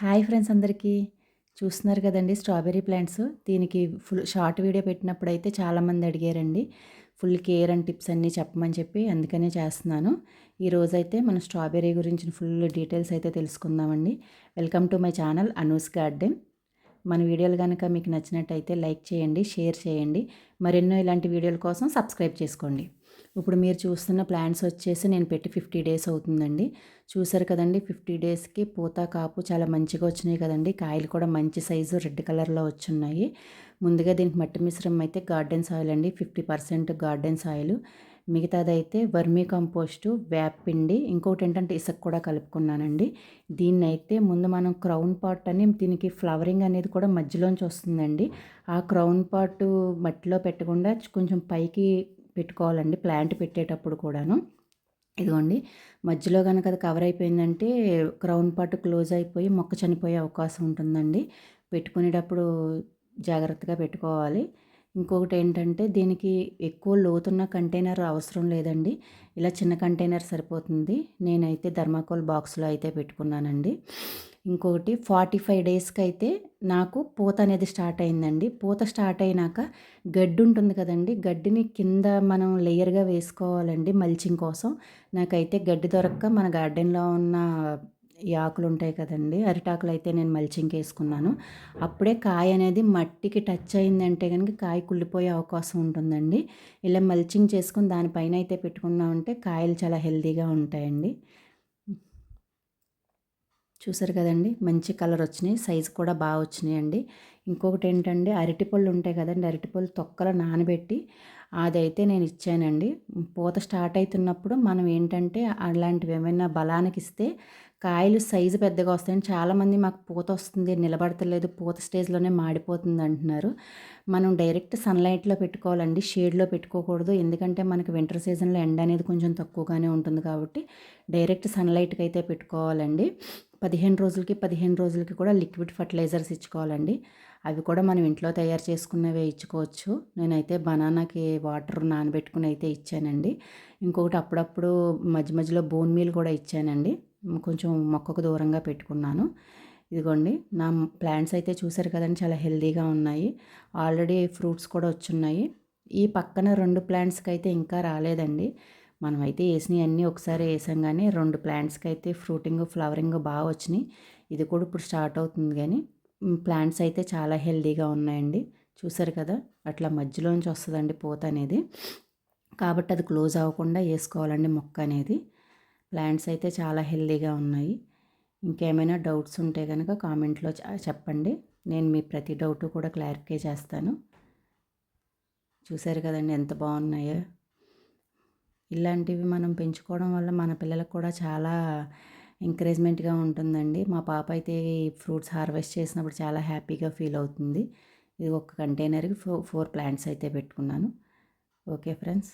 Hi friends అందరికీ. చూస్తున్నారు కదండి స్ట్రాబెర్రీ ప్లాంట్స్. దీనికి ఫుల్ షార్ట్ వీడియో పెట్టినప్పుడు అయితే చాలామంది అడిగారండి. ఫుల్ కేర్ అండ్ టిప్స్ అన్నీ చెప్పమని చెప్పి అందుకనే చేస్తున్నాను. ఈరోజు అయితే మనం స్ట్రాబెర్రీ గురించి ఫుల్ డీటెయిల్స్ అయితే తెలుసుకుందామండి. Welcome to my channel Anu's garden. మన వీడియోలు కనుక మీకు నచ్చినట్టయితే లైక్ చేయండి షేర్ చేయండి. మరెన్నో ఇలాంటి వీడియోల కోసం సబ్స్క్రైబ్ చేసుకోండి. ఇప్పుడు మీరు చూస్తున్న ప్లాంట్స్ వచ్చేసి నేను పెట్టి ఫిఫ్టీ డేస్ అవుతుందండి. చూసారు కదండి ఫిఫ్టీ డేస్కి పూత కాపు చాలా మంచిగా వచ్చినాయి కదండి. కాయలు కూడా మంచి సైజు రెడ్ కలర్లో వచ్చున్నాయి. ముందుగా దీనికి మట్టి మిశ్రమం అయితే గార్డెన్ సాయిల్ అండి ఫిఫ్టీ పర్సెంట్ గార్డెన్ సాయిల్. మిగతాదైతే వర్మీ కంపోస్టు వేపిండి ఇంకోటి ఏంటంటే ఇసుక కూడా కలుపుకున్నానండి. దీన్ని అయితే ముందు మనం క్రౌన్ పాట్ అని దీనికి ఫ్లవరింగ్ అనేది కూడా మధ్యలోంచి వస్తుందండి. ఆ క్రౌన్ పాట్ మట్టిలో పెట్టకుండా కొంచెం పైకి పెట్టుకోవాలండి ప్లాంట్ పెట్టేటప్పుడు కూడాను. ఇదిగోండి మధ్యలో కనుక అది కవర్ అయిపోయిందంటే క్రౌన్ పార్ట్ క్లోజ్ అయిపోయి మొక్క చనిపోయే అవకాశం ఉంటుందండి. పెట్టుకునేటప్పుడు జాగ్రత్తగా పెట్టుకోవాలి. ఇంకొకటి ఏంటంటే దీనికి ఎక్కువ లోతున్న కంటైనర్ అవసరం లేదండి. ఇలా చిన్న కంటైనర్ సరిపోతుంది. నేనైతే ధర్మాకోల్ బాక్స్లో అయితే పెట్టుకున్నానండి. ఇంకొకటి ఫార్టీ ఫైవ్ డేస్కి అయితే నాకు పూత అనేది స్టార్ట్ అయిందండి. పూత స్టార్ట్ అయినాక గడ్డి ఉంటుంది కదండి గడ్డిని కింద మనం లేయర్గా వేసుకోవాలండి మల్చింగ్ కోసం. నాకైతే గడ్డి దొరక్క మన గార్డెన్లో ఉన్న ఈ ఆకులు ఉంటాయి కదండి అరిటాకులు అయితే నేను మల్చింగ్ వేసుకున్నాను. అప్పుడే కాయ అనేది మట్టికి టచ్ అయిందంటే కనుక కాయ కుళ్ళిపోయే అవకాశం ఉంటుందండి. ఇలా మల్చింగ్ చేసుకుని దానిపైన అయితే పెట్టుకున్నామంటే కాయలు చాలా హెల్తీగా ఉంటాయండి. చూసారు కదండి? మంచి కలర్ వచ్చినాయి. సైజు కూడా బాగా వచ్చినాయండి. ఇంకొకటి ఏంటంటే అరటిపళ్ళు ఉంటాయి కదండి. అరటిపళ్ళు తొక్కలు నానబెట్టి అదైతే నేను ఇచ్చానండి. పూత స్టార్ట్ అవుతున్నప్పుడు మనం ఏంటంటే అలాంటివి ఏమైనా బలానికి ఇస్తే కాయలు సైజు పెద్దగా వస్తాయని చాలామంది మాకు పూత వస్తుంది నిలబడతలేదు పూత స్టేజ్లోనే మాడిపోతుంది అంటున్నారు. మనం డైరెక్ట్ సన్లైట్లో పెట్టుకోవాలండి షేడ్లో పెట్టుకోకూడదు. ఎందుకంటే మనకి వింటర్ సీజన్లో ఎండ అనేది కొంచెం తక్కువగానే ఉంటుంది కాబట్టి డైరెక్ట్ సన్లైట్కి అయితే పెట్టుకోవాలండి. పదిహేను రోజులకి పదిహేను రోజులకి కూడా లిక్విడ్ ఫర్టిలైజర్స్ ఇచ్చుకోవాలండి. అవి కూడా మనం ఇంట్లో తయారు చేసుకున్నవే ఇచ్చుకోవచ్చు. నేనైతే బనానాకి వాటర్ నానబెట్టుకుని అయితే ఇచ్చానండి. ఇంకొకటి అప్పుడప్పుడు మధ్య మధ్యలో బోన్ మీల్ కూడా ఇచ్చానండి. కొంచెం మొక్కకు దూరంగా పెట్టుకున్నాను. ఇదిగోండి నా ప్లాంట్స్ అయితే చూసారు కదండి చాలా హెల్దీగా ఉన్నాయి. ఆల్రెడీ ఫ్రూట్స్ కూడా వచ్చున్నాయి. ఈ పక్కన రెండు ప్లాంట్స్కి అయితే ఇంకా రాలేదండి. మనం అయితే వేసినవి అన్నీ ఒకసారి వేసాం కానీ రెండు ప్లాంట్స్కి అయితే ఫ్రూటింగ్ ఫ్లవరింగ్ బాగా వచ్చినాయి. ఇది కూడా ఇప్పుడు స్టార్ట్ అవుతుంది కానీ ప్లాంట్స్ అయితే చాలా హెల్దీగా ఉన్నాయండి. చూసారు కదా అట్లా మధ్యలోంచి వస్తుందండి పూత అనేది. కాబట్టి అది క్లోజ్ అవ్వకుండా వేసుకోవాలండి మొక్క అనేది. ప్లాంట్స్ అయితే చాలా హెల్దీగా ఉన్నాయి. ఇంకేమైనా డౌట్స్ ఉంటే కనుక కామెంట్లో చెప్పండి. నేను మీ ప్రతి డౌట్ కూడా క్లారిఫై చేస్తాను. చూశారు కదండి ఎంత బాగున్నాయో. ఇలాంటివి మనం పెంచుకోవడం వల్ల మన పిల్లలకు కూడా చాలా ఎంకరేజ్మెంట్గా ఉంటుందండి. మా పాప అయితే ఈ ఫ్రూట్స్ హార్వెస్ట్ చేసినప్పుడు చాలా హ్యాపీగా ఫీల్ అవుతుంది. ఇది ఒక కంటైనర్కి ఫోర్ ఫోర్ ప్లాంట్స్ అయితే పెట్టుకున్నాను. Okay friends.